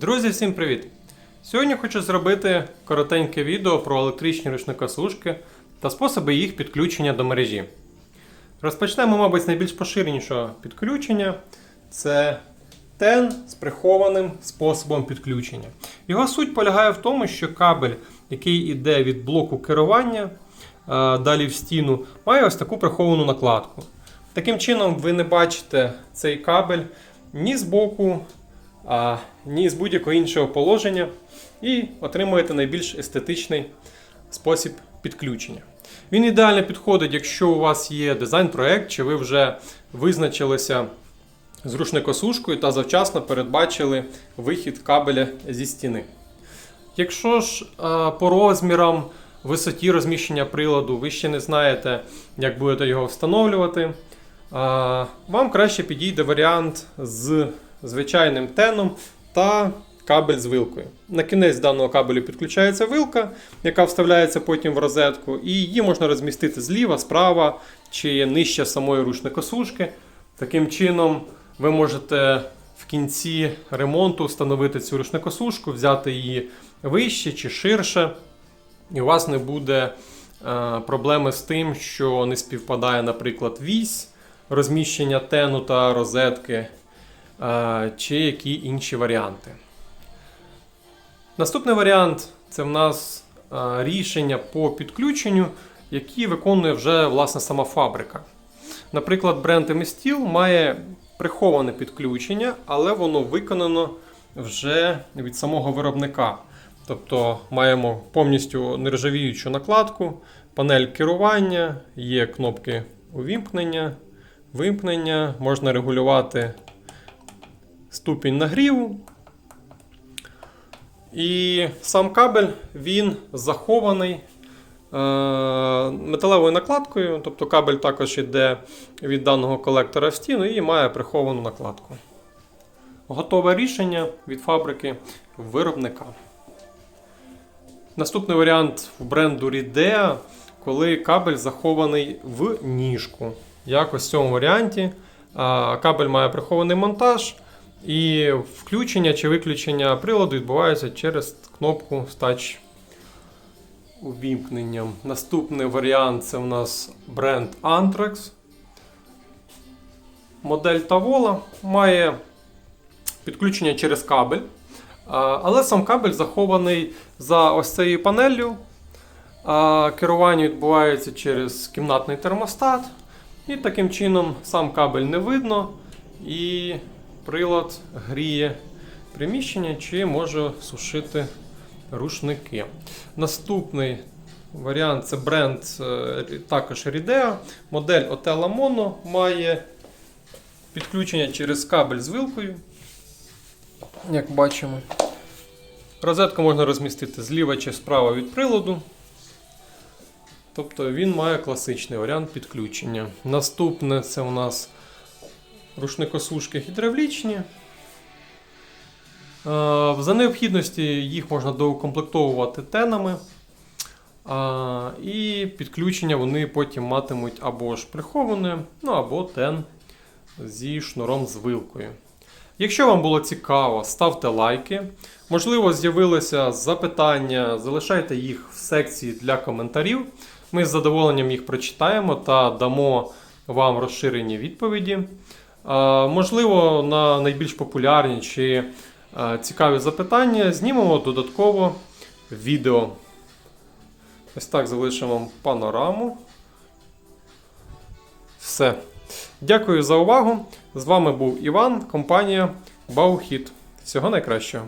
Друзі, всім привіт! Сьогодні хочу зробити коротеньке відео про електричні рушникосушки та способи їх підключення до мережі. Розпочнемо, мабуть, з найбільш поширенішого підключення. Це тен з прихованим способом підключення. Його суть полягає в тому, що кабель, який йде від блоку керування е, далі в стіну, має ось таку приховану накладку. Таким чином, ви не бачите цей кабель ні з боку, ні з будь-якого іншого положення, і отримуєте найбільш естетичний спосіб підключення. Він ідеально підходить, якщо у вас є дизайн-проект, чи ви вже визначилися з рушникосушкою та завчасно передбачили вихід кабеля зі стіни. Якщо ж по розмірам, висоті розміщення приладу ви ще не знаєте, як будете його встановлювати, вам краще підійде варіант з звичайним теном та кабель з вилкою. На кінець даного кабелю підключається вилка, яка вставляється потім в розетку, і її можна розмістити зліва, справа чи нижче самої рушникосушки. Таким чином, ви можете в кінці ремонту встановити цю рушникосушку, взяти її вище чи ширше, і у вас не буде е, проблеми з тим, що не співпадає, наприклад, вісь розміщення тену та розетки, чи які інші варіанти. Наступний варіант це в нас рішення по підключенню, які виконує вже власне сама фабрика. Наприклад, бренд Emestil має приховане підключення, але воно виконано вже від самого виробника. Тобто маємо повністю нержавіючу накладку, панель керування, є кнопки увімкнення, вимкнення, можна регулювати ступінь нагріву. І сам кабель він захований е, металевою накладкою, тобто кабель також йде від даного колектора в стіну і має приховану накладку. Готове рішення від фабрики виробника. Наступний варіант в бренду Ridea, коли кабель захований в ніжку. Як ось в цьому варіанті. Кабель має прихований монтаж, і включення чи виключення приладу відбувається через кнопку з тач увімкненням. Наступний варіант це у нас бренд Antrax. Модель Tavola має підключення через кабель. Але сам кабель захований за ось цією панеллю. Керування відбувається через кімнатний термостат. І таким чином сам кабель не видно. І прилад гріє приміщення чи може сушити рушники. Наступний варіант це бренд е, також Ridea. Модель Otella Mono має підключення через кабель з вилкою. Як бачимо. Розетку можна розмістити зліва чи справа від приладу. Тобто він має класичний варіант підключення. Наступне це у нас рушникосушки гідравлічні. Е, За необхідності їх можна доукомплектовувати тенами. І підключення вони потім матимуть або ж приховане, ну або тен зі шнуром з вилкою. Якщо вам було цікаво, ставте лайки. Можливо, з'явилися запитання, залишайте їх в секції для коментарів. Ми з задоволенням їх прочитаємо та дамо вам розширені відповіді. Можливо, на найбільш популярні чи цікаві запитання знімемо додатково відео. Ось так залишимо панораму. Все. Дякую за увагу. З вами був Іван, компанія Баухіт. Всього найкращого.